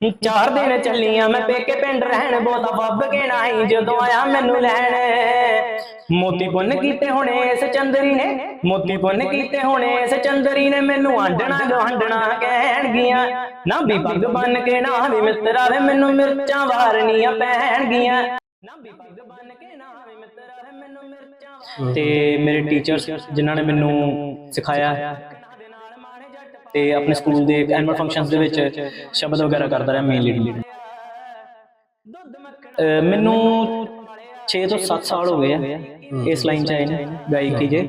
ਚਾਰ ਦਿਨ ਚੱਲੀਆਂ ਮੈਂ ਪੇਕੇ ਪਿੰਡ ਰਹਿਣ ਬਹੁਤਾ ਵੱਬ ਕੇ ਨਹੀਂ ਜਦੋਂ ਆਇਆ ਮੈਨੂੰ ਲੈਣ। ਮੋਤੀ ਪੁੰਨ ਕੀਤੇ ਹੋਣੇ ਇਸ ਚੰਦਰੀ ਨੇ, ਮੋਤੀ ਪੁੰਨ ਕੀਤੇ ਹੋਣੇ ਇਸ ਚੰਦਰੀ ਨੇ, ਮੈਨੂੰ ਆਂਡਣਾ ਗਵਾਂਡਣਾ ਕਹਿਣਗੀਆਂ। ਨਾ ਵੀ ਪੱਗ ਬੰਨ ਕੇ, ਨਾ ਵੀ ਮਿੱਤਰਾ ਵੇ ਮੈਨੂੰ ਮਿਰਚਾਂ ਵਾਰਨੀਆਂ ਪੈਣਗੀਆਂ। ਨਾ ਵੀ ਪੱਗ ਬੰਨ ਕੇ, ਨਾ ਵੀ ਮਿੱਤਰਾ ਵੇ ਮੈਨੂੰ ਮਿਰਚਾਂ ਤੇ ਮੇਰੇ ਟੀਚਰਸ ਜਿਨ੍ਹਾਂ ਨੇ ਮੈਨੂੰ ਸਿਖਾਇਆ ਤੇ ਆਪਣੇ ਸਕੂਲ ਦੇ ਐਨੂਅਲ ਫੰਕਸ਼ਨਸ ਦੇ ਵਿੱਚ ਸ਼ਬਦ ਵਗੈਰਾ ਕਰਦਾ ਰਿਹਾ ਮੇਨ ਲੀਡ ਮੈਨੂੰ 6 ਤੋਂ 7 ਸਾਲ ਹੋ ਗਏ ਆ ਇਸ ਲਾਈਨ ਚ ਆਏ ਨੇ ਗਾਇਕੀ ਜੇ।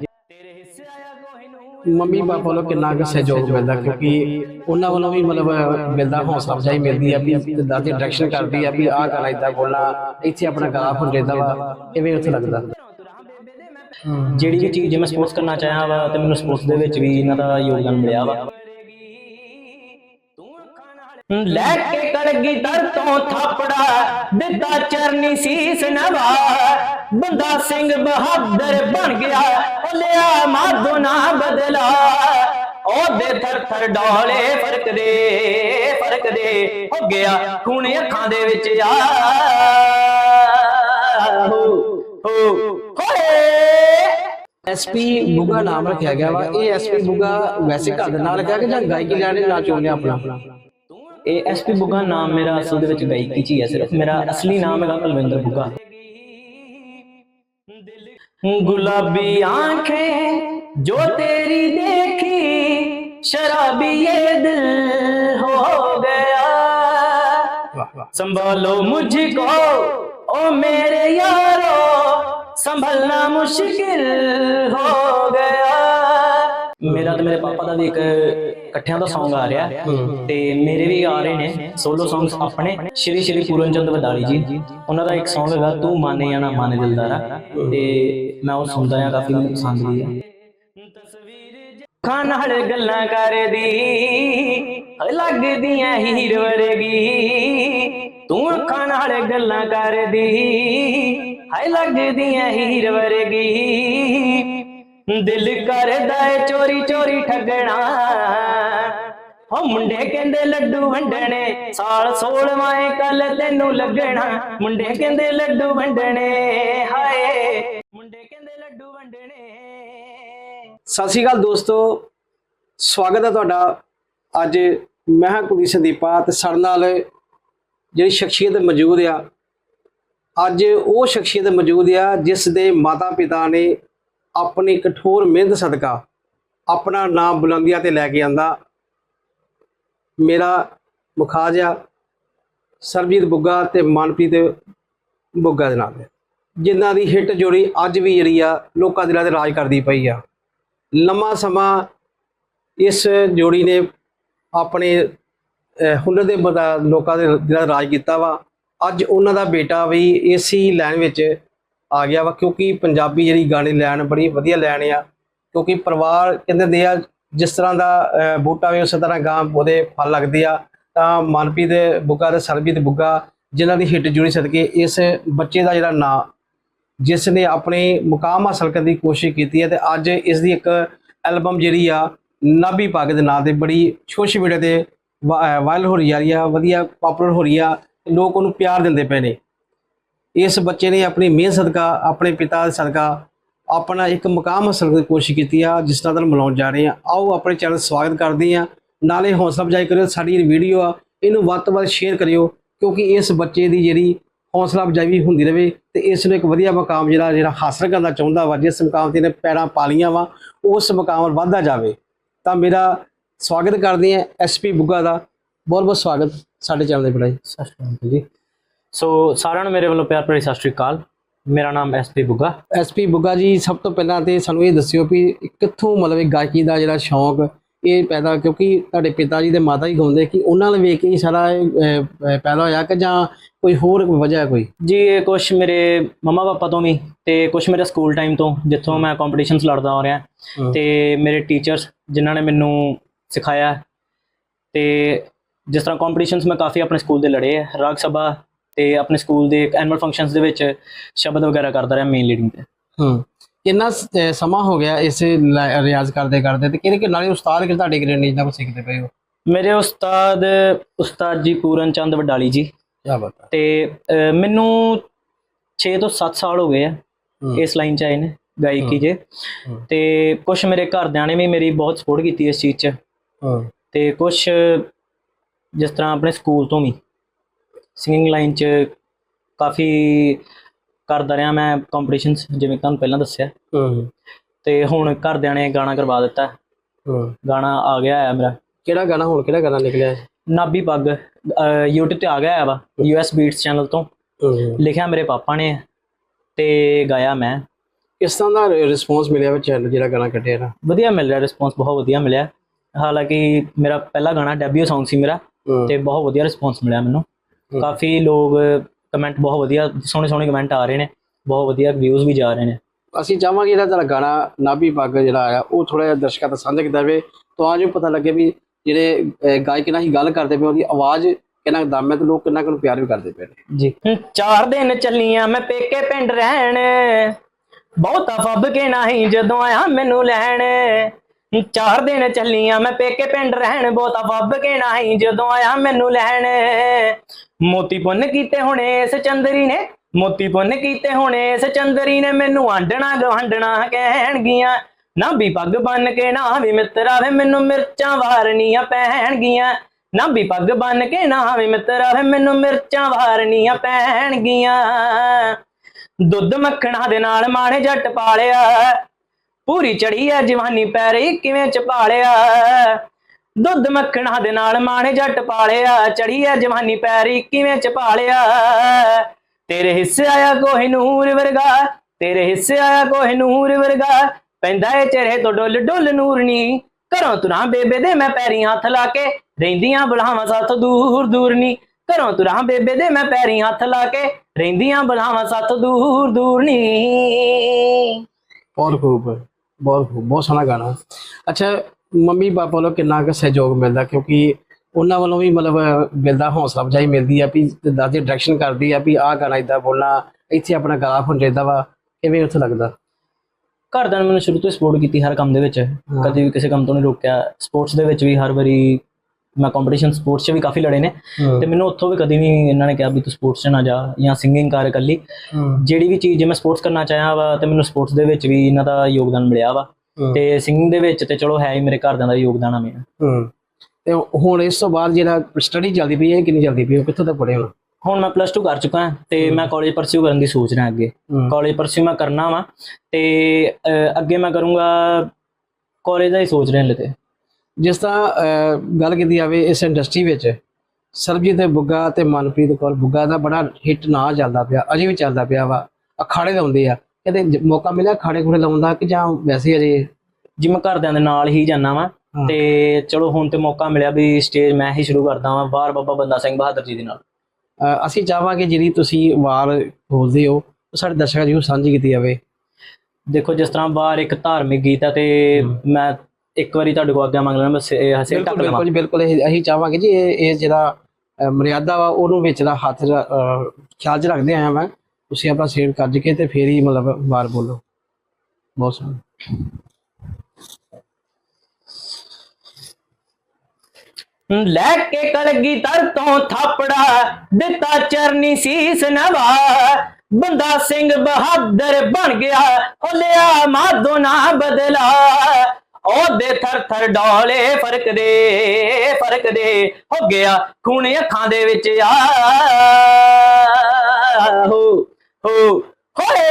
ਮੰਮੀ ਪਾਪਾ ਵੱਲੋਂ ਕਿੰਨਾ ਕੁ ਸਹਿਯੋਗ ਮਿਲਦਾ? ਕਿਉਂਕਿ ਉਹਨਾਂ ਵੱਲੋਂ ਵੀ ਮਤਲਬ ਮਿਲਦਾ ਹੌਸਲਾ ਅਫਜ਼ਾਈ ਮਿਲਦੀ ਆ ਵੀ ਦਾਦੀ ਡਾਇਰੈਕਸ਼ਨ ਕਰਦੀ ਆ ਵੀ ਆਹ ਗਾਣਾ ਇਦਾਂ ਬੋਲਣਾ ਇੱਥੇ ਆਪਣਾ ਗਲਾ ਫੁੰਡੇਦਾ ਵਾ ਇਵੇਂ ਉੱਥੇ ਲੱਗਦਾ। ਜਿਹੜੀ ਵੀ ਚੀਜ਼ ਜੇ ਮੈਂ ਸਪੋਰਟਸ ਕਰਨਾ ਚਾਹਾਂ ਵਾ ਤੇ ਮੈਨੂੰ ਸਪੋਰਟਸ ਦੇ ਵਿੱਚ ਵੀ ਇਹਨਾਂ ਦਾ ਯੋਗਦਾਨ ਮਿਲਿਆ ਵਾ। ਲੈ ਕੇ ਕੜਗੀ ਦਰ ਤੋਂ ਥਾਪੜਾ, ਦਿੱਤਾ ਚਰਨੀ ਸੀਸ ਨਵਾ। ਬੰਦਾ ਸਿੰਘ ਬਹਾਦਰ ਬਣ ਗਿਆ, ਉਹ ਲਿਆ ਮਾਧੋ ਨਾ ਬਦਲਾ। ਉਹਦੇ ਥਰ ਥਰ ਡੋਲੇ ਫ਼ਰਕ ਦੇ ਹੋ ਗਿਆ ਖੂਨ ਅੱਖਾਂ ਦੇ ਵਿੱਚ ਆ। ਹੋ ਹੋ ਐਸਪੀ ਬੁੱਗਾ ਨਾਮ ਰੱਖਿਆ ਗਿਆ ਵਾ। ਇਹ ਐਸਪੀ ਬੁੱਗਾ ਵੈਸੇ ਘਰ ਦੇ ਨਾਲ ਰੱਖਿਆ ਕਿ ਜਾਂ ਗਾਇਕੀ ਲੈਣੇ ਨਾਲ ਚੁਣਿਆ ਆਪਣਾ? ਇਹ ਐਸਪੀ ਬੁੱਗਾ ਨਾਮ ਮੇਰਾ ਅਸਲ ਦੇ ਵਿੱਚ ਗਾਇਕੀ ਚ ਹੀ ਹੈ ਸਿਰਫ ਮੇਰਾ ਅਸਲੀ ਨਾਮ ਹੈਗਾ ਬਲਵਿੰਦਰ ਬੁੱਗਾ गुलाबी आँखें जो तेरी देखी शराबी ये दिल हो गया संभालो मुझको ओ मेरे यारो संभलना मुश्किल हो गया ਮੇਰਾ ਤੇ ਮੇਰੇ ਪਾਪਾ ਦਾ ਵੀ ਇੱਕ ਇਕੱਠਿਆਂ ਦਾ Song ਆ ਰਿਹਾ। ਤੇ ਮੇਰੇ ਵੀ ਆ ਰਹੇ ਨੇ ਸੋਲੋ Songs ਆਪਣੇ ਸ਼੍ਰੀ ਸ਼੍ਰੀ ਪੂਰਨ ਚੰਦ ਵਦਾਲੀ ਜੀ। ਉਹਨਾਂ ਦਾ ਇੱਕ Song ਹੈਗਾ, ਤੂੰ ਮਾਨੇ ਜਾਂ ਨਾ ਮਾਨੇ ਦਿਲਦਾਰਾ। ਤੇ ਮੈਂ ਉਹ ਸੁਣਦਾ ਆ ਕਾਫੀ ਮੈਨੂੰ ਪਸੰਦ ਵੀ ਆ। ਅੱਖਾਂ ਨਾਲ ਗੱਲਾਂ ਕਰਦੀ ਲੱਗਦੀਆਂ ਹੀਰ ਵਰਗੀ। ਤੂੰ ਅੱਖਾਂ ਨਾਲ ਗੱਲਾਂ ਕਰਦੀ ਹਾਏ ਲੱਗਦੀਆਂ ਹੀਰ ਵਰਗੀ। ਦਿਲ ਕਰਦਾ ਏ ਚੋਰੀ ਚੋਰੀ ਠੱਗਣਾ। ਹੋ ਮੁੰਡੇ ਕਹਿੰਦੇ ਲੱਡੂ ਵੰਡਣੇ, ਸਾਲ 16ਵਾਂ ਏ ਕੱਲ ਤੈਨੂੰ ਲੱਗਣਾ। ਮੁੰਡੇ ਕਹਿੰਦੇ ਲੱਡੂ ਵੰਡਣੇ, ਹਾਏ। ਮੁੰਡੇ ਕਹਿੰਦੇ ਲੱਡੂ ਵੰਡਣੇ। ਸਤਿ ਸ਼੍ਰੀ ਅਕਾਲ ਦੋਸਤੋ, ਸਵਾਗਤ ਹੈ ਤੁਹਾਡਾ ਅੱਜ ਮੈਂ ਕੁੜੀ ਸੰਦੀਪਾ ਤੇ ਸਾਡੇ ਨਾਲ ਜਿਹੜੀ ਸ਼ਖਸੀਅਤ ਮੌਜੂਦ ਆ, ਅੱਜ ਉਹ ਸ਼ਖਸੀਅਤ ਮੌਜੂਦ ਆ ਜਿਸ ਦੇ ਮਾਤਾ ਪਿਤਾ ਨੇ ਆਪਣੀ ਕਠੋਰ ਮਿਹਨਤ ਸਦਕਾ ਆਪਣਾ ਨਾਮ ਬੁਲੰਦੀਆਂ ਤੇ ਲੈ ਕੇ ਆਂਦਾ। ਮੇਰਾ ਮੁਖਾਜ ਆ ਸਰਬਜੀਤ ਬੁੱਗਾ ਤੇ ਮਨਪ੍ਰੀਤ ਬੁੱਗਾ ਦੇ ਨਾਲ। ਜਿਨ੍ਹਾਂ ਦੀ ਹਿੱਟ ਜੋੜੀ ਅੱਜ ਵੀ ਜਿਹੜੀ ਆ ਲੋਕਾਂ ਦਿਲਾਂ ਤੇ ਰਾਜ ਕਰਦੀ ਪਈ ਆ। ਲੰਮਾ ਸਮਾਂ ਇਸ ਜੋੜੀ ਨੇ ਆਪਣੇ ਹੁਨਰ ਦੇ ਲੋਕਾਂ ਦੇ ਦਿਲਾਂ ਤੇ ਰਾਜ ਕੀਤਾ ਵਾ। ਅੱਜ ਉਹਨਾਂ ਦਾ ਬੇਟਾ ਵੀ ਇਸੀ ਲਾਈਨ ਵਿੱਚ ਆ ਗਿਆ ਵਾ, ਕਿਉਂਕਿ ਪੰਜਾਬੀ ਜਿਹੜੀ ਗਾਣੇ ਲੈਣ ਬੜੀ ਵਧੀਆ ਲੈਣ ਆ, ਕਿਉਂਕਿ ਪਰਿਵਾਰ ਕਹਿੰਦੇ ਦੇ ਆ, ਜਿਸ ਤਰ੍ਹਾਂ ਦਾ ਬੂਟਾ ਵੀ ਉਸੇ ਤਰ੍ਹਾਂ ਗਾਂ ਉਹਦੇ ਫਲ ਲੱਗਦੇ ਆ, ਤਾਂ ਮਨਪ੍ਰੀਤ ਦੇ ਬੁੱਗਾ ਤੇ ਸਰਬਜੀਤ ਬੁੱਗਾ, ਜਿਨ੍ਹਾਂ ਦੀ ਹਿੱਟ ਜੁੜੀ ਸਦਕੇ, ਇਸ ਬੱਚੇ ਦਾ ਜਿਹੜਾ ਨਾਂ, ਜਿਸ ਨੇ ਆਪਣੇ ਮੁਕਾਮ ਹਾਸਲ ਕਰਨ ਦੀ ਕੋਸ਼ਿਸ਼ ਕੀਤੀ ਹੈ, ਤੇ ਅੱਜ ਇਸ ਦੀ ਇੱਕ ਐਲਬਮ ਜਿਹੜੀ ਆ, ਨਾਭੀ ਪੱਗ ਦੇ ਨਾਂ ਤੇ ਬੜੀ ਸੋਸ਼ਲ ਮੀਡੀਆ ਤੇ ਵਾਇਰਲ ਹੋ ਰਹੀ ਆ ਰਹੀ ਆ ਵਧੀਆ ਪਪੂਲਰ ਹੋ ਰਹੀ ਆ, ਲੋਕ ਉਹਨੂੰ ਪਿਆਰ ਦਿੰਦੇ ਪਏ ਨੇ। ਇਸ ਬੱਚੇ ਨੇ ਆਪਣੀ ਮਿਹਨਤ ਸਦਕਾ, ਆਪਣੇ ਪਿਤਾ ਦੇ ਸਦਕਾ ਆਪਣਾ ਇੱਕ ਮੁਕਾਮ ਹਾਸਲ ਕਰਨ ਦੀ ਕੋਸ਼ਿਸ਼ ਕੀਤੀ ਆ, ਜਿਸ ਨਾਲ ਤੁਹਾਨੂੰ ਮਿਲਾਉਣ ਜਾ ਰਹੇ ਆ। ਆਓ ਆਪਣੇ ਚੈਨਲ ਸਵਾਗਤ ਕਰਦੇ ਆ। ਨਾਲੇ ਹੌਸਲਾ ਅਫਜ਼ਾਈ ਕਰਿਓ, ਸਾਡੀ ਜਿਹੜੀ ਵੀਡੀਓ ਆ, ਇਹਨੂੰ ਵੱਧ ਤੋਂ ਵੱਧ ਸ਼ੇਅਰ ਕਰਿਓ, ਕਿਉਂਕਿ ਇਸ ਬੱਚੇ ਦੀ ਜਿਹੜੀ ਹੌਸਲਾ ਅਫਜ਼ਾਈ ਵੀ ਹੁੰਦੀ ਰਹੇ ਤੇ ਇਸ ਨੂੰ ਇੱਕ ਵਧੀਆ ਮੁਕਾਮ ਜਿਹੜਾ ਜਿਹੜਾ ਹਾਸਲ ਕਰਨਾ ਚਾਹੁੰਦਾ ਵਾ, ਜਿਸ ਮੁਕਾਮ ਤੇ ਇਹਨੇ ਪੈਰਾਂ ਪਾਲੀਆਂ ਵਾ, ਉਸ ਮੁਕਾਮ ਵੱਲ ਵਧਦਾ ਜਾਵੇ। ਤਾਂ ਮੇਰਾ ਸਵਾਗਤ ਕਰਦੇ ਆ ਐਸਪੀ ਬੁੱਗਾ ਦਾ। ਬਹੁਤ ਬਹੁਤ ਸਵਾਗਤ ਸਾਡੇ ਚੈਨਲ ਦੇ ਜੀ ਸਤਿ ਸ਼੍ਰੀ ਅਕਾਲ ਜੀ। ਸੋ ਸਾਰਿਆਂ ਨੂੰ ਮੇਰੇ ਵੱਲੋਂ ਪਿਆਰ ਭਰੀ ਸਤਿ ਸ਼੍ਰੀ ਅਕਾਲ। ਮੇਰਾ ਨਾਮ ਐਸਪੀ ਬੁੱਗਾ। ਐਸਪੀ ਬੁੱਗਾ ਜੀ ਸਭ ਤੋਂ ਪਹਿਲਾਂ ਤੇ ਸਾਨੂੰ ਇਹ ਦੱਸਿਓ ਵੀ ਕਿੱਥੋਂ ਮਤਲਬ ਇਹ ਗਾਇਕੀ ਦਾ ਜਿਹੜਾ ਸ਼ੌਂਕ ਇਹ ਪੈਦਾ ਕਿਉਂਕਿ ਤੁਹਾਡੇ ਪਿਤਾ ਜੀ ਦੇ ਮਾਤਾ ਜੀ ਗਾਉਂਦੇ ਕਿ ਉਹਨਾਂ ਨਾਲ ਵੇਖ ਕੇ ਹੀ ਸਾਰਾ ਪੈਦਾ ਹੋਇਆ ਕਿ ਜਾਂ ਕੋਈ ਹੋਰ ਵਜ੍ਹਾ ਹੈ ਕੋਈ? ਜੀ ਇਹ ਕੁਝ ਮੇਰੇ ਮਮਾ ਪਾਪਾ ਤੋਂ ਵੀ ਤੇ ਕੁਝ ਮੇਰੇ ਸਕੂਲ ਟਾਈਮ ਤੋਂ ਜਿੱਥੋਂ ਮੈਂ ਕੰਪੀਟੀਸ਼ਨਸ ਲੜਦਾ ਆ ਰਿਹਾ। ਤੇ ਮੇਰੇ ਟੀਚਰਸ ਜਿਨ੍ਹਾਂ ਨੇ ਮੈਨੂੰ ਸਿਖਾਇਆ। ਤੇ ਜਿਸ ਤਰ੍ਹਾਂ ਕੰਪੀਟੀਸ਼ਨਸ ਮੈਂ ਕਾਫੀ ਆਪਣੇ ਸਕੂਲ ਦੇ ਲੜੇ ਆ। ਰਾਗ ਸਭਾ ਤੇ ਆਪਣੇ ਸਕੂਲ ਦੇ ਐਨੂਅਲ ਫੰਕਸ਼ਨਸ ਦੇ ਵਿੱਚ ਸ਼ਬਦ ਵਗੈਰਾ ਕਰਦਾ ਰਿਹਾ ਮੇਨ ਲੀਡਿੰਗ ਤੇ। ਹੂੰ। ਕਿੰਨਾ ਸਮਾਂ ਹੋ ਗਿਆ ਇਸ ਰਿਆਜ਼ ਕਰਦੇ ਕਰਦੇ ਤੇ ਕਿਹੜੇ ਕਿ ਨਾਲੇ ਉਸਤਾਦ ਕਿ ਤੁਹਾਡੇ ਕਿਹੜੇ ਨੇ ਜਿੰਨਾ ਕੋ ਸਿੱਖਦੇ ਪਏ ਹੋ? ਮੇਰੇ ਉਸਤਾਦ ਉਸਤਾਦ ਜੀ ਪੂਰਨ ਚੰਦ ਵਡਾਲੀ ਜੀ। ਕੀ ਬਾਤ ਹੈ। ਤੇ ਮੈਨੂੰ 6 ਤੋਂ 7 ਸਾਲ ਹੋ ਗਏ ਆ। ਇਸ ਲਾਈਨ ਚ ਆਏ ਨੇ ਗਾਇਕੀ 'ਚ। ਹੂੰ। ਤੇ ਕੁਝ ਮੇਰੇ ਘਰਦਿਆਂ ਨੇ ਵੀ ਮੇਰੀ ਬਹੁਤ ਸਪੋਰਟ ਕੀਤੀ ਇਸ ਚੀਜ਼ 'ਚ। ਹਾਂ। ਤੇ ਕੁਝ ਜਿਸ ਤਰ੍ਹਾਂ ਆਪਣੇ ਸਕੂਲ ਤੋਂ ਵੀ। ਸਿੰਗਿੰਗ ਲਾਈਨ 'ਚ ਕਾਫੀ ਕਰਦਾ ਰਿਹਾ ਮੈਂ ਕੰਪੀਟੀਸ਼ਨਸ ਜਿਵੇਂ ਤੁਹਾਨੂੰ ਪਹਿਲਾਂ ਦੱਸਿਆ। ਹੂੰ। ਤੇ ਹੁਣ ਘਰਦਿਆਂ ਨੇ ਗਾਣਾ ਕਰਵਾ ਦਿੱਤਾ। ਹੂੰ। ਗਾਣਾ ਆ ਗਿਆ ਹੈ ਮੇਰਾ। ਕਿਹੜਾ ਗਾਣਾ ਹੁਣ ਕਿਹੜਾ ਗਾਣਾ ਨਿਕਲਿਆ? ਹੈ? ਨਾਬੀ ਪੱਗ ਅਹ YouTube ਤੇ ਆ ਗਿਆ ਹੈ ਵਾ US ਬੀਟਸ ਚੈਨਲ ਤੋਂ। ਹੂੰ। ਲਿਖਿਆ ਮੇਰੇ ਪਾਪਾ ਨੇ ਤੇ ਗਾਇਆ ਮੈਂ। ਕਿਸ ਤਰ੍ਹਾਂ ਦਾ ਰਿਸਪੌਂਸ ਮਿਲਿਆ ਵਿੱਚ ਜਿਹੜਾ ਗਾਣਾ ਕੱਢਿਆ ਨਾ? ਵਧੀਆ ਮਿਲ ਰਿਹਾ ਰਿਸਪੌਂਸ ਬਹੁਤ ਵਧੀਆ ਮਿਲਿਆ। ਹਾਲਾਂਕਿ ਮੇਰਾ ਪਹਿਲਾ ਗਾਣਾ ਡੈਬਿਊ Song ਸੀ ਮੇਰਾ ਹੂੰ। ਤੇ ਬਹੁਤ ਵਧੀਆ ਰਿਸਪੌਂਸ ਮਿਲਿਆ ਮੈਨੂੰ। ਕਾਫੀ ਲੋਕ ਕਮੈਂਟ ਬਹੁਤ ਵਧੀਆ ਸੋਹਣੇ ਸੋਹਣੇ ਕਮੈਂਟ ਆ ਰਹੇ ਨੇ ਬਹੁਤ ਵਧੀਆ ਵਿਊਜ਼ ਵੀ ਜਾ ਰਹੇ ਨੇ। ਅਸੀਂ ਚਾਹਾਂਗੇ ਜਿਹੜਾ ਤੁਹਾਡਾ ਗਾਣਾ ਨਾਭੀ ਪੱਗ ਜਿਹੜਾ ਆਇਆ ਉਹ ਥੋੜਾ ਜਿਹਾ ਦਰਸ਼ਕਾਂ ਤੱਕ ਸਾਂਝਾ ਕੀਤਾ ਜਾਵੇ ਤਾਂ ਜੋ ਪਤਾ ਲੱਗੇ ਵੀ ਜਿਹੜੇ ਗਾਇਕ ਨਾਲ ਹੀ ਗੱਲ ਕਰਦੇ ਪਏ ਉਹਦੀ ਆਵਾਜ਼ ਕਿੰਨਾ ਕੁ ਦਮ ਹੈ ਤੇ ਲੋਕ ਕਿੰਨਾ ਕੁ ਉਹਨੂੰ ਪਿਆਰ ਵੀ ਕਰਦੇ ਪਏ ਨੇ। ਜੀ। ਚਾਰ ਦਿਨ ਚੱਲੀਆਂ ਮੈਂ ਪੇਕੇ ਪਿੰਡ ਰਹਿਣ ਬਹੁਤਾ ਫੱਬ ਕੇ ਨਹੀਂ ਜਦੋਂ ਆਇਆ ਮੈਨੂੰ ਲੈਣ। ਚਾਰ ਦਿਨ ਚੱਲੀਆਂ, ਮੈਂ ਪੇਕੇ ਪਿੰਡ ਰਹਿਣ ਬਹੁਤਾ ਵੱਬ ਕੇ ਨਹੀਂ, ਜਦੋਂ ਆਇਆ ਮੈਨੂੰ ਲੈਣ। ਮੋਤੀ ਪੁੰਨ ਕੀਤੇ ਹੁਣੇ ਇਸ ਚੰਦਰੀ ਨੇ, ਮੋਤੀ ਪੁੰਨ ਕੀਤੇ ਹੁਣੇ ਇਸ ਚੰਦਰੀ ਨੇ, ਮੈਨੂੰ ਆਂਡਣਾ ਗਵਾਂਡਣਾ ਕਹਿਣਗੀਆਂ। ਨਾ ਵੀ ਪੱਗ ਬੰਨ ਕੇ, ਨਾ ਵੀ ਮਿੱਤਰਾ ਵੇ, ਮੈਨੂੰ ਮਿਰਚਾਂ ਵਾਰਨੀਆਂ ਪੈਣਗੀਆਂ। ਨਾ ਵੀ ਪੱਗ ਬੰਨ ਕੇ, ਨਾ ਵੀ ਮਿੱਤਰਾ ਵੇ, ਮੈਨੂੰ ਮਿਰਚਾਂ ਵਾਰਨੀਆਂ ਪੈਣਗੀਆਂ। ਦੁੱਧ ਮੱਖਣਾ ਦੇ ਨਾਲ ਮਾਣੇ ਜੱਟ ਪਾਲਿਆ। ਪੂਰੀ ਚੜੀ ਐ ਜਵਾਨੀ ਪੈਰੀ, ਕਿਵੇਂ ਚ ਪਾਲਿਆ ਦੁੱਧ ਮੱਖਣਾ ਦੇ ਨਾਲ ਮਾਣੇ ਜੱਟ ਪਾਲਿਆ, ਚੜੀ ਐ ਜਵਾਨੀ ਪੈਰੀ, ਕਿਵੇਂ ਚ ਤੇਰੇ ਹਿੱਸੇ ਆਇਆ ਕੋਹ ਨੂਰ ਵਰਗਾ, ਤੇਰੇ ਹਿੱਸੇ ਆਇਆ ਕੋਹ ਨੂਰ ਵਰਗਾ, ਪੈਂਦਾ ਏ ਚਿਹਰੇ ਤੋਂ ਡੁੱਲ ਡੁੱਲ ਨੂਰਨੀ, ਘਰੋਂ ਤੁਰਾਂ ਬੇਬੇ ਦੇ ਮੈਂ ਪੈਰੀ ਹੱਥ ਲਾ ਕੇ, ਰਹਿੰਦੀਆਂ ਬੁਲਾਵਾਂ ਸਾਥ ਦੂਰ ਦੂਰ ਨੀ ਘਰੋਂ ਤੁਰਾਂ ਬੇਬੇ ਦੇ ਮੈਂ ਪੈਰੀ ਹੱਥ ਲਾ ਕੇ, ਰਹਿੰਦੀਆਂ ਬੁਲਾਵਾਂ ਸਾਥ ਦੂਰ ਦੂਰ ਨੀ ਬਹੁਤ ਖੂਬ। ਬਹੁਤ ਬਹੁਤ ਸੋਹਣਾ ਗਾਣਾ। ਅੱਛਾ ਮੰਮੀ ਪਾਪਾ ਵੱਲੋਂ ਕਿੰਨਾ ਕੁ ਸਹਿਯੋਗ ਮਿਲਦਾ? ਕਿਉਂਕਿ ਉਹਨਾਂ ਵੱਲੋਂ ਵੀ ਮਤਲਬ ਮਿਲਦਾ ਹੌਸਲਾ ਅਫਜ਼ਾਈ ਮਿਲਦੀ ਆ ਵੀ ਦਾਦੀ ਡਾਇਰੈਕਸ਼ਨ ਕਰਦੀ ਆ ਵੀ ਆਹ ਗਾਣਾ ਇਦਾਂ ਬੋਲਣਾ ਇੱਥੇ ਆਪਣਾ ਗਲਾ ਹੋਣਾ ਚਾਹੀਦਾ ਵਾ। ਕਿਵੇਂ ਉੱਥੇ ਲੱਗਦਾ? ਘਰਦਿਆਂ ਨੇ ਮੈਨੂੰ ਸ਼ੁਰੂ ਤੋਂ ਸਪੋਰਟ ਕੀਤੀ ਹਰ ਕੰਮ ਦੇ ਵਿੱਚ। ਕਦੇ ਵੀ ਕਿਸੇ ਕੰਮ ਤੋਂ ਨਹੀਂ ਰੋਕਿਆ। ਸਪੋਰਟਸ ਦੇ ਵਿੱਚ ਵੀ ਹਰ ਵਾਰੀ ਮੈਂ ਕੰਪੀਟੀਸ਼ਨ ਸਪੋਰਟਸ 'ਚ ਵੀ ਕਾਫੀ ਲੜੇ ਨੇ ਤੇ ਮੈਨੂੰ ਉੱਥੋਂ ਵੀ ਕਦੀ ਨਹੀਂ ਇਹਨਾਂ ਨੇ ਕਿਹਾ ਵੀ ਤੂੰ ਸਪੋਰਟਸ 'ਚ ਨਾ ਜਾ ਜਾਂ ਸਿੰਗਿੰਗ ਕਰ ਇਕੱਲੀ। ਜਿਹੜੀ ਵੀ ਚੀਜ਼ ਜੇ ਮੈਂ ਸਪੋਰਟਸ ਕਰਨਾ ਚਾਹਿਆ ਵਾ ਤੇ ਮੈਨੂੰ ਸਪੋਰਟਸ ਦੇ ਵਿੱਚ ਵੀ ਇਹਨਾਂ ਦਾ ਯੋਗਦਾਨ ਮਿਲਿਆ ਵਾ। ਤੇ ਸਿੰਗਿੰਗ ਦੇ ਵਿੱਚ ਤੇ ਚਲੋ ਹੈ ਹੀ ਮੇਰੇ ਘਰਦਿਆਂ ਦਾ ਯੋਗਦਾਨ ਆ ਮੇਰਾ। ਤੇ ਹੁਣ ਇਸ ਤੋਂ ਬਾਅਦ ਜਿਹੜਾ ਸਟੱਡੀ ਚੱਲਦੀ ਪਈ ਹੈ ਕਿੰਨੀ ਚੱਲਦੀ ਪਈ ਹੈ ਕਿੱਥੋਂ ਤੱਕ ਪੜ੍ਹੇ ਹੋ ਹੁਣ ਮੈਂ ਪਲੱਸ 2 ਕਰ ਚੁੱਕਾ ਹਾਂ ਤੇ ਮੈਂ ਕਾਲਜ ਪਰਸਿਊ ਕਰਨ ਦੀ ਸੋਚ ਰਿਹਾ ਅੱਗੇ। ਕਾਲਜ ਪਰਸਿਊ ਮੈਂ ਕਰਨਾ ਵਾ ਤੇ ਅੱਗੇ ਮੈਂ ਕਰੂੰਗਾ ਕਾਲਜ ਦਾ ਹੀ ਸੋਚ ਰਿਹਾ ਹਲੇ ਤੇ। ਜਿਸ ਤਰ੍ਹਾਂ ਗੱਲ ਕੀਤੀ ਜਾਵੇ ਇਸ ਇੰਡਸਟਰੀ ਵਿੱਚ ਸਰਬਜੀਤ ਬੁੱਗਾ ਤੇ ਮਨਪ੍ਰੀਤ ਕੌਰ ਬੁੱਗਾ ਦਾ ਬੜਾ ਹਿੱਟ ਨਾ ਚੱਲਦਾ ਪਿਆ ਅਜੇ ਵੀ ਚੱਲਦਾ ਪਿਆ ਵਾ ਅਖਾੜੇ ਲਾਉਂਦੇ ਆ। ਕਹਿੰਦੇ ਜ- ਮੌਕਾ ਮਿਲਿਆ ਅਖਾੜੇ ਖੁੜੇ ਲਾਉਣ ਦਾ ਕਿ ਜਾਂ ਵੈਸੇ ਅਜੇ ਜੀ ਮੈਂ ਘਰਦਿਆਂ ਦੇ ਨਾਲ ਹੀ ਜਾਣਾ ਵਾ। ਤੇ ਚਲੋ ਹੁਣ ਤੇ ਮੌਕਾ ਮਿਲਿਆ ਵੀ ਸਟੇਜ ਮੈਂ ਹੀ ਸ਼ੁਰੂ ਕਰਦਾ ਵਾਂ ਬਾਹਰ ਬਾਬਾ ਬੰਦਾ ਸਿੰਘ ਬਹਾਦਰ ਜੀ ਦੇ ਨਾਲ। ਅਸੀਂ ਚਾਹਾਂਗੇ ਜਿਹੜੀ ਤੁਸੀਂ ਵਾਰ ਬੋਲਦੇ ਹੋ ਉਹ ਸਾਡੇ ਦਰਸ਼ਕਾਂ ਨੂੰ ਸਾਂਝੀ ਕੀਤੀ ਜਾਵੇ। ਦੇਖੋ ਜਿਸ ਤਰ੍ਹਾਂ ਬਾਹਰ ਇੱਕ ਧਾਰਮਿਕ ਗੀਤ ਹੈ ਤੇ ਮੈਂ ਇੱਕ ਵਾਰੀ ਤੁਹਾਡੇ ਕੋਲ ਆਗਿਆ ਮੰਗ ਲੈਣਾ ਮੈਂ ਸੇ- ਹਸੇ ਬਿਲਕੁਲ ਟੱਕ ਲਵਾਂ ਬਿਲਕੁਲ ਜੀ, ਬਿਲਕੁਲ ਇਹ- ਅਸੀਂ ਚਾਹਾਂਗੇ ਜੀ ਇਹ ਇਹ ਜਿਹੜਾ ਮਰਿਆਦਾ ਵਾ ਉਹਨੂੰ ਵਿੱਚ ਦਾ ਹੱਥ ਰ- ਖਿਆਲ 'ਚ ਰੱਖਦੇ ਆਇਆ ਮੈਂ। ਤੁਸੀਂ ਆਪਣਾ ਸੇਵ ਕੱਜ ਕੇ ਤੇ ਫੇਰ ਹੀ ਮਤਲਬ ਵਾਰ ਬੋਲੋ। ਬਹੁਤ ਸੋਹਣਾ। ਲੈ ਕੇ ਕਲਗੀ ਦਰ ਤੋਂ ਥਾਪੜਾ ਦਿੱਤਾ ਚਰਨੀ ਸੀਸ ਨਵਾ। ਬੰਦਾ ਸਿੰਘ ਬਹਾਦਰ ਬਣ ਗਿਆ ਹੁਲਿਆ ਮਾਦੋ ਨਾ ਬਦਲਾ। ਉਹਦੇ ਥਰ ਥਰ ਡੋਲੇ ਫ਼ਰਕ ਦੇ ਫ਼ਰਕ ਦੇ ਹੋ ਗਿਆ ਖੂਨ ਅੱਖਾਂ ਦੇ ਵਿੱਚ ਆ। ਹੋ ਹੋ ਹੋਏ।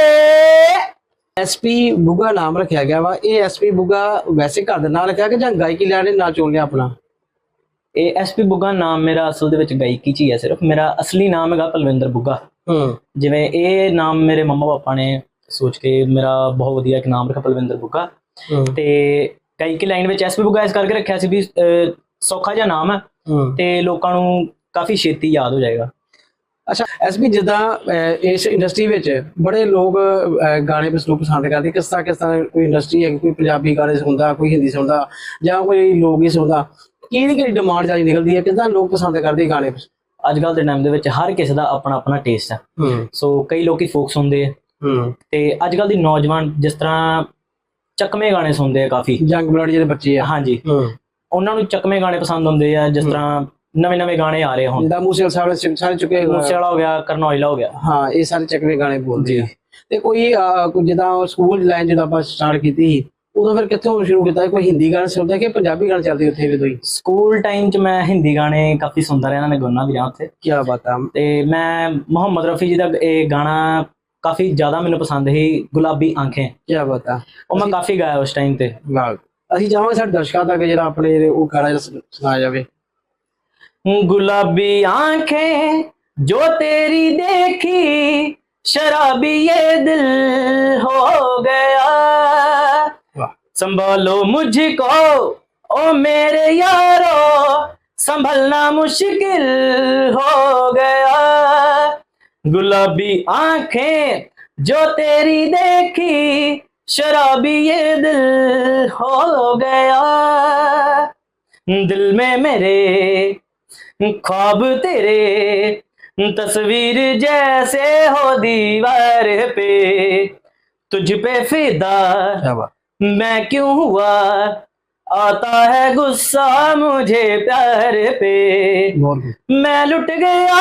ਐਸਪੀ ਬੁੱਗਾ ਨਾਮ ਰੱਖਿਆ ਗਿਆ ਵਾ। ਇਹ ਐਸਪੀ ਬੁੱਗਾ ਵੈਸੇ ਘਰ ਦੇ ਨਾਲ ਰੱਖਿਆ ਕਿ ਜਾਂ ਗਾਇਕੀ ਲੈਣ ਦੇ ਨਾਲ ਚੁਣ ਲਿਆ ਆਪਣਾ? ਇਹ ਐਸਪੀ ਬੁੱਗਾ ਨਾਮ ਮੇਰਾ ਅਸਲ ਦੇ ਵਿੱਚ ਗਾਇਕੀ ਚ ਹੀ ਹੈ ਸਿਰਫ। ਮੇਰਾ ਅਸਲੀ ਨਾਮ ਹੈਗਾ ਪਲਵਿੰਦਰ ਬੁੱਗਾ। ਹੂੰ। ਜਿਵੇਂ ਇਹ ਨਾਮ ਮੇਰੇ ਮੰਮਾ ਪਾਪਾ ਨੇ ਸੋਚ ਕੇ ਮੇਰਾ ਬਹੁਤ ਵਧੀਆ ਇੱਕ ਨਾਮ ਰੱਖਿਆ ਪਲਵਿੰਦਰ ਬੁੱਗਾ। ਤੇ ਕਈ ਕਿ ਲਾਈਨ ਵਿੱਚ ਐਸਪੀ ਬੁੱਗਾ ਇਸ ਕਰਕੇ ਰੱਖਿਆ ਸੀ ਵੀ ਅਹ, ਸੌਖਾ ਜਿਹਾ ਨਾਮ ਹੈ ਤੇ ਲੋਕਾਂ ਨੂੰ ਕਾਫੀ ਛੇਤੀ ਯਾਦ ਹੋ ਜਾਏਗਾ। ਅੱਛਾ ਐਸਪੀ ਜਿੱਦਾਂ ਅਹ, ਇਸ ਇੰਡਸਟਰੀ ਵਿੱਚ ਬੜੇ ਲੋਕ ਅਹ, ਗਾਣੇ ਪਸ ਲੋਕ ਪਸੰਦ ਕਰਦੇ ਕਿਸ ਤਰ੍ਹਾਂ ਕਿਸ ਤਰ੍ਹਾਂ ਕੋਈ ਇੰਡਸਟਰੀ ਹੈ ਕੋਈ ਪੰਜਾਬੀ ਗਾਣੇ ਸੁਣਦਾ ਕੋਈ ਹਿੰਦੀ ਸੁਣਦਾ ਜਾਂ ਕੋਈ ਲੋਕ ਹੀ ਸੁਣਦਾ ਕਿਹੜੀ ਕਿਹੜੀ ਡਿਮਾਂਡ ਜ਼ਿਆਦਾ ਨਿਕਲਦੀ ਹੈ ਕਿਦਾਂ ਲੋਕ ਪਸੰਦ ਕਰਦੇ ਗਾਣੇ ਅੱਜ ਕੱਲ ਦੇ ਟਾਈਮ ਦੇ ਵਿੱਚ ਹਰ ਕਿਸੇ ਦਾ ਆਪਣਾ ਆਪਣਾ ਟੇਸਟ ਹੈ। ਹੂੰ। ਸੋ ਕਈ ਲੋਕੀ ਫੋਕ ਸੁਣਦੇ ਆ। ਹੂੰ। ਤੇ ਅੱਜ ਕੱਲ ਦੀ ਨੌਜਵਾਨ ਜਿਸ ਤਰ੍ਹਾਂ ਚੱਕਵੇਂ ਗਾਣੇ ਸੁਣਦੇ ਆ ਕਾਫੀ। ਜੰਗ ਬਲੱਡ ਜਿਹੜੇ ਬੱਚੇ ਆ। ਹਾਂਜੀ। ਉਹਨਾਂ ਨੂੰ ਚੱਕਵੇਂ ਗਾਣੇ ਪਸੰਦ ਹੁੰਦੇ ਆ ਜਿਸ ਤਰ੍ਹਾਂ ਨਵੇਂ ਨਵੇਂ ਗਾਣੇ ਆ ਰਹੇ ਹੁਣ। ਜਿੱਦਾਂ ਮੂਸੇ ਸਾਹਿਬ ਨੇ ਸਾਰੇ ਚੁੱਕੇ ਮੂਸੇ ਵਾਲਾ ਹੋ ਗਿਆ ਕਰਨੌਇਲਾ ਹੋ ਗਿਆ। ਹਾਂ ਇਹ ਸਾਰੇ ਚੱਕਵੇਂ ਗਾਣੇ ਬੋਲਦੇ ਆ। ਤੇ ਕੋਈ ਜਿੱਦਾਂ ਸਕੂਲ ਲਾਈਨ ਜਦੋਂ ਆਪਾਂ ਸਟਾਰਟ ਕੀਤੀ ਸੀ ਉਦੋਂ ਫਿਰ ਕਿੱਥੋਂ ਸ਼ੁਰੂ ਕੀਤਾ ਕੋਈ ਹਿੰਦੀ ਗਾਣੇ ਸੁਣਦੇ ਕਿ ਪੰਜਾਬੀ ਗਾਣੇ ਚੱਲਦੇ ਉੱਥੇ ਵੀ ਕੋਈ ਸਕੂਲ ਟਾਈਮ 'ਚ ਮੈਂ ਹਿੰਦੀ ਗਾਣੇ ਕਾਫੀ ਸੁਣਦਾ ਰਿਹਾ ਮੈਂ ਗਾਉਣਾ ਵੀ ਰਿਹਾ ਉੱਥੇ। ਕੀ ਬਾਤ ਆ। ਤੇ ਮੈਂ ਮੁਹੰਮਦ ਰਫੀ ਜੀ ਦਾ ਇਹ ਗਾਣਾ ਕਾਫੀ ਜ਼ਿਆਦਾ ਮੈਨੂੰ ਪਸੰਦ ਸੀ ਗੁਲਾਬੀ ਆਂਖੇ ਕੀ ਬਾਤ ਆ ਉਹ ਮੈਂ ਕਾਫੀ ਗਾਇਆ ਉਸ ਟਾਈਮ ਤੇ ਵਾਹ ਅਸੀਂ ਚਾਹਾਂਗੇ ਸਾਡੇ ਦਰਸ਼ਕਾਂ ਤੱਕ ਜਿਹੜਾ ਆਪਣੇ ਜਿਹੜੇ ਉਹ ਗਾਣਾ ਜਿਹੜਾ ਸੁ- ਸੁਣਾਇਆ ਜਾਵੇ गुलाबी आंखें जो तेरी देखी शराबी ये दिल हो गया वाह संभालो मुझको ओ मेरे यारो संभलना मुश्किल हो गया गुलाबी आँखें जो तेरी देखी शराबी ये दिल हो गया। दिल में मेरे ख्वाब तेरे तस्वीर जैसे हो दीवार पे। तुझ पे फिदा मैं क्यों हुआ? आता है गुस्सा मुझे प्यार पे। मैं लुट गया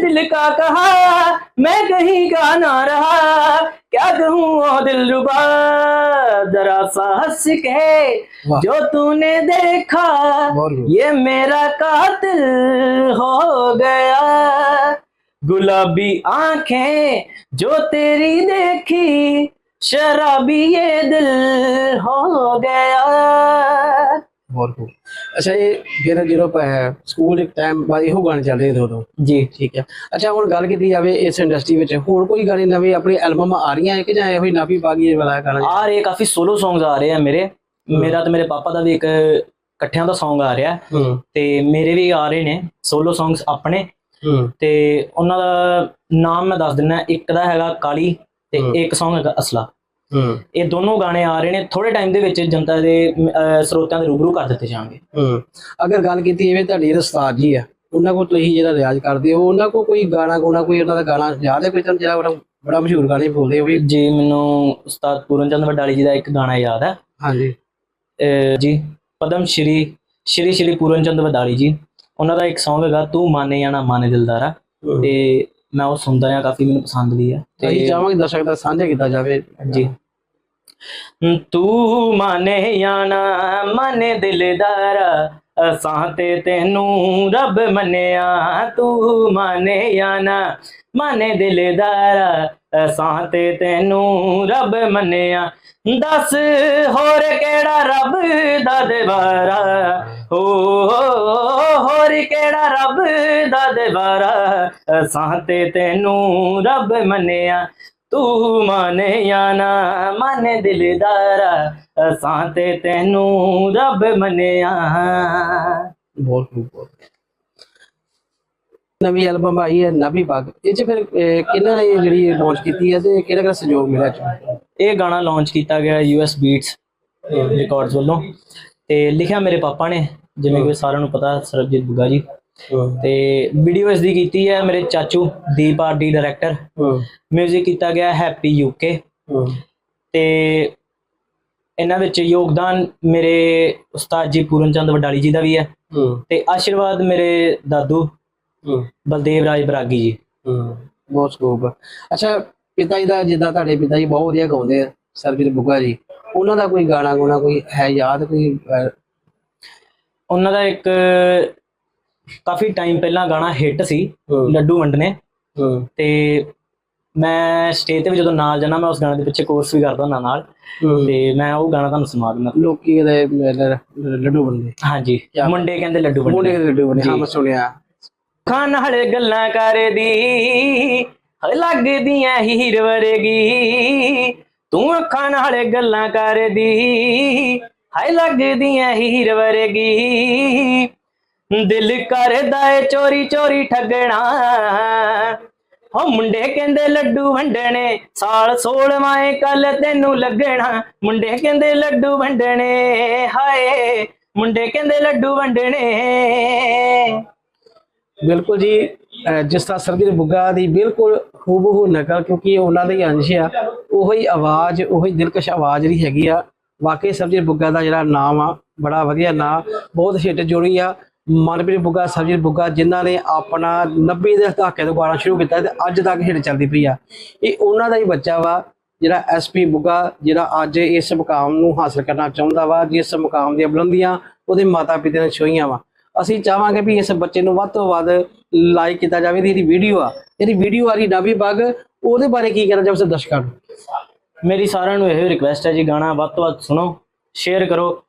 दिल का कहा मैं कहीं का ना रहा। क्या कहूँ दिल रुबा? जरा सा हंस के जो तूने देखा ये मेरा कातिल हो गया। गुलाबी आँखें जो तेरी देखी शराबी ये दिल हो गया। ਅੱਛਾ ਇਹ ਫਿਰ ਜਦੋਂ ਪ- ਸਕੂਲ ਇੱਕ ਟਾਈਮ ਬਾਅਦ ਇਹੋ ਗਾਣੇ ਚੱਲਦੇ ਸੀ ਉਦੋਂ? जी ਠੀਕ ਹੈ। ਅੱਛਾ ਹੁਣ ਗੱਲ ਕੀਤੀ ਜਾਵੇ ਇਸ ਇੰਡਸਟਰੀ ਵਿੱਚ ਹੋਰ ਕੋਈ ਗਾਣੇ ਨਵੇਂ ਆਪਣੀ ਐਲਬਮ ਆ ਰਹੀਆਂ ਹੈ ਕਿ ਜਾਂ ਇਹੋ ਹੀ ਨਾਫੀ ਬਾਗੀ ਵਾਲਾ ਗਾਣਾ? ਆ ਰਹੇ ਕਾਫੀ ਸੋਲੋ ਸੌਂਗਸ ਆ ਰਹੇ ਆ ਮੇਰੇ। ਮੇਰਾ ਤੇ ਮੇਰੇ ਪਾਪਾ ਦਾ ਵੀ ਇੱਕ ਇਕੱਠਿਆਂ ਦਾ Song ਆ ਰਿਹਾ। ਤੇ ਮੇਰੇ ਵੀ ਆ ਰਹੇ ਨੇ ਸੋਲੋ ਸੌਂਗਸ ਆਪਣੇ। ਤੇ ਉਹਨਾਂ ਦਾ ਨਾਮ ਮੈਂ ਦੱਸ ਦਿੰਦਾ ਇੱਕ ਦਾ ਹੈਗਾ ਕਾਲੀ ਤੇ। ਇੱਕ Song ਹੈਗਾ ਅਸਲਾ। ਇਹ ਦੋਨੋਂ ਗਾਣੇ ਆ ਰਹੇ ਨੇ ਥੋੜੇ ਟਾਈਮ ਦੇ ਵਿੱਚ ਜਨਤਾ ਦੇ ਅਹ, ਸਰੋਤਿਆਂ ਦੇ ਰੂਬਰੂ ਕਰ ਦਿੱਤੇ ਜਾਣਗੇ। ਹੂੰ। ਅਗਰ ਗੱਲ ਕੀਤੀ ਜਾਵੇ ਤੁਹਾਡੀ ਰਸਤਾਰ ਜੀ ਆ। ਉਹਨਾਂ ਕੋਲ ਤੁਸੀਂ ਜਿਹੜਾ ਰਿਆਜ਼ ਕਰਦੇ ਹੋ ਉਹਨਾਂ ਕੋਲ ਕੋਈ ਗਾਣਾ ਗੋਣਾ ਕੋਈ ਉਹਨਾਂ ਦਾ ਗਾਣਾ ਯਾਦ ਹੈ ਕੋਈ ਤੁਹਾਨੂੰ ਜਿਹੜਾ ਬੜਾ ਬੜਾ ਮਸ਼ਹੂਰ ਗਾਣੇ ਬੋਲਦੇ ਹੋ ਵੀ ਜੀ ਮੈਨੂੰ ਉਸਤਾਦ ਪੂਰਨ ਚੰਦ ਵਡਾਲੀ ਜੀ ਦਾ ਇੱਕ ਗਾਣਾ ਯਾਦ ਹੈ। ਹਾਂਜੀ। ਜੀ ਪਦਮ ਸ਼੍ਰੀ ਸ਼੍ਰੀ ਸ਼੍ਰੀ ਪੂਰਨ ਚੰਦ ਵਡਾਲੀ ਜੀ। ਉਹਨਾਂ ਦਾ ਇੱਕ Song ਹੈਗਾ ਤੂੰ ਮਾਨੇ ਜਾਂ ਨਾ ਮਾਨੇ ਦਿਲਦਾਰਾ ਤੇ ਮੈਂ ਉਹ ਸੁਣਦਾ ਹਾਂ ਕਾਫੀ ਮੈਨੂੰ ਪਸੰਦ ਵੀ ਹੈ ਅਸੀਂ ਚਾਹਾਂਗੇ ਦਰਸ਼ਕ ਦਾ ਸਾਂਝਾ ਕੀਤਾ ਜਾਵੇ। ਜੀ। ਤੂੰ ਮਾਨੇ ਨਾ ਮਾਨੇ ਦਿਲਦਾਰਾ ਅਸਾਂ ਤੇ ਤੈਨੂੰ ਰੱਬ ਮੰਨਿਆ, ਤੂੰ ਮਾਨੇ ਜਾਂ ਨਾ। ਮਾਨੇ ਦਿਲਦਾਰਾ ਅਸਾਂ ਤੇ ਤੈਨੂੰ ਰੱਬ ਮੰਨਿਆ। ਦੱਸ ਹੋਰ ਕਿਹੜਾ ਰੱਬ ਦਾ ਦੇਵਾਰਾ ਹੋ ਹੋਰ ਕਿਹੜਾ ਰੱਬ ਦਾ ਦੇਵਾਰਾ ਅਸਾਂ ਤੇ ਤੈਨੂੰ ਰੱਬ ਮੰਨਿਆ। ਤੂੰ ਮਾਨੇ ਜਾਂ ਨਾ ਮਾਨੇ ਦਿਲਦਾਰਾ ਅਸਾਂ ਤੇ ਤੈਨੂੰ ਰੱਬ ਮੰਨਿਆ। ਬਹੁਤ ਬਹੁਤ ਨਵੀਂ ਐਲਬਮ ਆਈ ਹੈ ਨਵੀਂ ਬਾਗ। ਇਹ ਚ ਫਿਰ ਕਿਹਨਾਂ ਨੇ ਜਿਹੜੀ ਲਾਂਚ ਕੀਤੀ ਹੈ ਤੇ ਕਿਹੜਾ ਕਿਹੜਾ ਸਹਿਯੋਗ ਮਿਲਿਆ ਇਹ 'ਚ? ਇਹ ਗਾਣਾ ਲਾਂਚ ਕੀਤਾ ਗਿਆ ਯੂਐਸ ਬੀਟਸ ਰਿਕਾਰਡਸ ਵੱਲੋਂ। ਤੇ ਲਿਖਿਆ ਮੇਰੇ ਪਾਪਾ ਨੇ ਜਿਵੇਂ ਕਿ ਸਾਰਿਆਂ ਨੂੰ ਪਤਾ ਸਰਬਜੀਤ ਬੁੱਗਾ ਜੀ। ਤੇ ਵੀਡੀਓ ਇਸ ਦੀ ਕੀਤੀ ਹੈ ਮੇਰੇ ਚਾਚੂ ਦੀਪ ਆਰਡੀ ਡਾਇਰੈਕਟਰ ਹੂੰ। 뮤직 ਕੀਤਾ ਗਿਆ ਹੈਪੀ ਯੂਕੇ ਤੇ ਇਹਨਾਂ ਵਿੱਚ ਯੋਗਦਾਨ ਮੇਰੇ ਉਸਤਾਦ ਜੀ ਪੂਰਨ ਚੰਦ ਵਡਾਲੀ ਜੀ ਦਾ ਵੀ ਹੈ। ਤੇ ਆਸ਼ੀਰਵਾਦ ਮੇਰੇ ਦਾਦੂ ਬਲਦੇਵ ਰਾਜ ਬਰਾਗੀ ਜੀ। ਬਹੁਤ ਸਕੋਪ ਅੱਛਾ ਪਿਤਾ ਜੀ ਦਾ ਜਿੱਦਾਂ ਤੁਹਾਡੇ ਪਿਤਾ ਜੀ ਬਹੁਤ ਵਧੀਆ ਗਾਉਂਦੇ ਆ ਸਰਬਜੀਤ ਬੁੱਗਾ ਜੀ। ਉਹਨਾਂ ਦਾ ਕੋਈ ਗਾਣਾ ਗੋਣਾ ਕੋਈ ਹੈ ਯਾਦ ਕੋਈ ਉਹਨਾਂ ਦਾ ਇੱਕ ਕਾਫੀ ਟਾਈਮ ਪਹਿਲਾਂ ਗਾਣਾ ਹਿੱਟ ਸੀ ਲੱਡੂ ਵੰਡਨੇ ਤੇ ਮੈਂ ਸਟੇਜ ਤੇ ਵੀ ਜਦੋਂ ਨਾਲ ਜਾਣਾ ਮੈਂ ਉਸ ਗਾਣੇ ਦੇ ਪਿੱਛੇ ਕੋਰਸ ਵੀ ਕਰਦਾ ਹੁੰਦਾ ਨਾਲ। ਤੇ ਮੈਂ ਉਹ ਗਾਣਾ ਤੁਹਾਨੂੰ ਸੁਣਾ ਦਿੰਦਾ। ਲੋਕੀ ਦੇ ਲੱਡੂ ਬਣਦੇ ਹਾਂਜੀ। ਮੁੰਡੇ ਕਹਿੰਦੇ ਲੱਡੂ ਮੁੰਡੇ ਵੰਡਨੇ ਦੇ ਲੱਡੂ ਬਣਦੇ ਹਾਂ। ਮੈਂ ਸੁਣਿਆ। ਖਾਣ ਵਾਲੇ ਗੱਲਾਂ ਕਰਦੀ ਹਏ ਲੱਗਦੀਆਂ ਹੀਰ ਵਰਗੀ। ਤੂੰ ਅੱਖਾਂ ਨਾਲੇ ਗੱਲਾਂ ਕਰਦੀ ਹਾਏ ਲੱਗਦੀਆਂ ਹੀਰ ਵਰਗੀ। ਦਿਲ ਕਰਦਾ ਏ ਚੋਰੀ ਚੋਰੀ ਠੱਗਣਾ। ਹੋ ਮੁੰਡੇ ਕਹਿੰਦੇ ਲੱਡੂ ਵੰਡਣੇ, ਸਾਲ 16ਵਾਂ ਏ, ਕੱਲ ਤੈਨੂੰ ਲੱਗਣਾ। ਮੁੰਡੇ ਕਹਿੰਦੇ ਲੱਡੂ ਵੰਡਣੇ, ਹਾਏ, ਮੁੰਡੇ ਕਹਿੰਦੇ ਲੱਡੂ ਵੰਡਣੇ। ਬਿਲਕੁਲ ਜੀ ਜਿਸ ਤਰ੍ਹਾਂ ਸਰਬਜੀਤ ਬੁੱਗਾ ਦੀ ਬਿਲਕੁਲ ਹੂਬਹੂ ਨਕਲ, ਕਿਉਂਕਿ ਇਹ ਉਹਨਾਂ ਦਾ ਹੀ ਅੰਸ਼ ਆ, ਉਹੀ ਆਵਾਜ਼, ਉਹੀ ਦਿਲਕਸ਼ ਆਵਾਜ਼ ਜਿਹੜੀ ਹੈਗੀ ਆ, ਵਾਕਈ ਸਰਬਜੀਤ ਬੁੱਗਾ ਦਾ ਜਿਹੜਾ ਨਾਮ ਆ, ਬੜਾ ਵਧੀਆ ਨਾਂ, ਬਹੁਤ ਹਿੱਟ ਜੁੜੀ ਆ। ਮਨਪ੍ਰੀਤ ਬੁੱਗਾ, ਸਰਜੀਤ ਬੁੱਗਾ, ਜਿਨ੍ਹਾਂ ਨੇ ਆਪਣਾ 90 ਦੇ ਦਹਾਕੇ ਤੋਂ ਗਾਣਾ ਸ਼ੁਰੂ ਕੀਤਾ ਤੇ ਅੱਜ ਤੱਕ ਹਿੱਟ ਚੱਲਦੀ ਪਈ ਆ। ਇਹ ਉਹਨਾਂ ਦਾ ਹੀ ਬੱਚਾ ਵਾ, ਜਿਹੜਾ ਐਸਪੀ ਬੁੱਗਾ, ਜਿਹੜਾ ਅੱਜ ਇਸ ਮੁਕਾਮ ਨੂੰ ਹਾਸਲ ਕਰਨਾ ਚਾਹੁੰਦਾ ਵਾ, ਜਿਸ ਮੁਕਾਮ ਦੀਆਂ ਬੁਲੰਦੀਆਂ ਉਹਦੇ ਮਾਤਾ ਪਿਤਾ ਨੇ ਛੋਈਆਂ ਵਾ। ਅਸੀਂ ਚਾਹਾਂਗੇ ਵੀ ਇਸ ਬੱਚੇ ਨੂੰ ਵੱਧ ਤੋਂ ਵੱਧ ਲਾਈਕ ਕੀਤਾ ਜਾਵੇ ਦੀ ਜਿਹੜੀ ਵੀਡੀਓ ਆ। ਇਹਦੀ ਵੀਡੀਓ ਆ ਰਹੀ ਡਾਬੀ ਬੱਗ, ਉਹਦੇ ਬਾਰੇ ਕੀ ਕਹਿਣਾ ਚਾਹੁੰਦੇ ਦਰਸ਼ਕਾਂ ਨੂੰ? ਮੇਰੀ ਸਾਰਿਆਂ ਨੂੰ ਇਹ ਰਿਕਵੈਸਟ ਹੈ ਜੀ, ਗਾਣਾ ਵੱਧ ਤੋਂ ਵੱਧ ਸੁਣੋ ਸ਼ੇਅਰ ਕਰੋ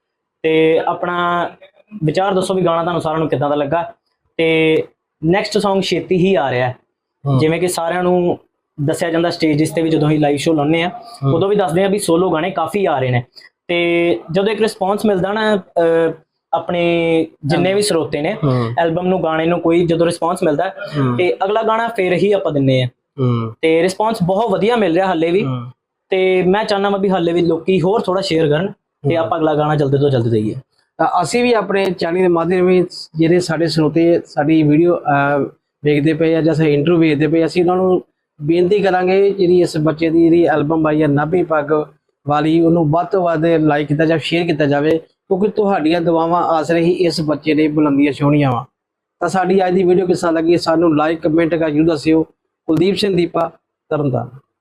ਤੇ ਆਪਣਾ ਵਿਚਾਰ ਦੱਸੋ ਵੀ ਗਾਣਾ ਤੁਹਾਨੂੰ ਸਾਰਿਆਂ ਨੂੰ ਕਿੱਦਾਂ ਦਾ ਲੱਗਾ? ਤੇ ਨੈਕਸਟ Song ਛੇਤੀ ਹੀ ਆ ਰਿਹਾ ਹੈ। ਜਿਵੇਂ ਕਿ ਸਾਰਿਆਂ ਨੂੰ ਦੱਸਿਆ ਜਾਂਦਾ ਸਟੇਜਸ ਤੇ ਵੀ ਜਦੋਂ ਹੀ ਲਾਈਵ ਸ਼ੋਅ ਲਾਉਂਦੇ ਆ ਉਦੋਂ ਵੀ ਦੱਸਦੇ ਆ ਵੀ ਸੋਲੋ ਗਾਣੇ ਕਾਫੀ ਆ ਰਹੇ ਨੇ। ਤੇ ਜਦੋਂ ਇੱਕ ਰਿਸਪੌਂਸ ਮਿਲਦਾ ਨਾ ਆਪਣੇ ਜਿੰਨੇ ਵੀ ਸਰੋਤੇ ਨੇ ਐਲਬਮ ਨੂੰ ਗਾਣੇ ਨੂੰ ਕੋਈ ਜਦੋਂ ਰਿਸਪੌਂਸ ਮਿਲਦਾ। ਤੇ ਅਗਲਾ ਗਾਣਾ ਫੇਰ ਹੀ ਆਪਾਂ ਦਿੰਨੇ ਆ ਤੇ ਰਿਸਪੌਂਸ ਬਹੁਤ ਵਧੀਆ ਮਿਲ ਰਿਹਾ ਹਾਲੇ ਵੀ। ਤੇ ਮੈਂ ਚਾਹੁੰਦਾ ਮੈਂ ਵੀ ਹਾਲੇ ਵੀ ਲੋਕੀ ਹੋਰ ਥੋੜਾ ਸ਼ੇਅਰ ਕਰਨ ਤੇ ਆਪਾਂ ਅਗਲਾ ਗਾਣਾ ਜਲਦੀ ਤੋਂ ਜਲਦੀ ਦਈਏ। ਤਾਂ ਅਸੀਂ ਵੀ ਆਪਣੇ ਚੈਨਲ ਦੇ ਮਾਧਿਅਮ ਵਿੱਚ ਜਿਹੜੇ ਸਾਡੇ ਸਰੋਤੇ ਸਾਡੀ ਵੀਡੀਓ ਵੇਖਦੇ ਪਏ ਆ ਜਾਂ ਸਾਡੇ ਇੰਟਰਵਿਊ ਵੇਖਦੇ ਪਏ ਅਸੀਂ ਉਹਨਾਂ ਨੂੰ ਬੇਨਤੀ ਕਰਾਂਗੇ ਜਿਹੜੀ ਇਸ ਬੱਚੇ ਦੀ ਜਿਹੜੀ ਐਲਬਮ ਆਈ ਹੈ ਨਾਭੀ ਪੱਗ ਵਾਲੀ, ਉਹਨੂੰ ਵੱਧ ਤੋਂ ਵੱਧ ਲਾਈਕ ਕੀਤਾ ਜਾਵੇ ਸ਼ੇਅਰ ਕੀਤਾ ਜਾਵੇ, ਕਿਉਂਕਿ ਤੁਹਾਡੀਆਂ ਦੁਆਵਾਂ ਆਸਰੇ ਹੀ ਇਸ ਬੱਚੇ ਨੇ ਬੁਲੰਦੀਆਂ ਛੋਹਣੀਆਂ ਵਾ। ਤਾਂ ਸਾਡੀ ਅੱਜ ਦੀ ਵੀਡੀਓ ਕਿਸ ਤਰ੍ਹਾਂ ਲੱਗੀ, ਸਾਨੂੰ ਲਾਈਕ ਕਮੈਂਟ ਕਰ ਜਰੂਰ ਦੱਸਿਓ। ਕੁਲਦੀਪ ਸਿੰਘ ਦੀਪਾ, ਤਰਨਤਾਰਨ।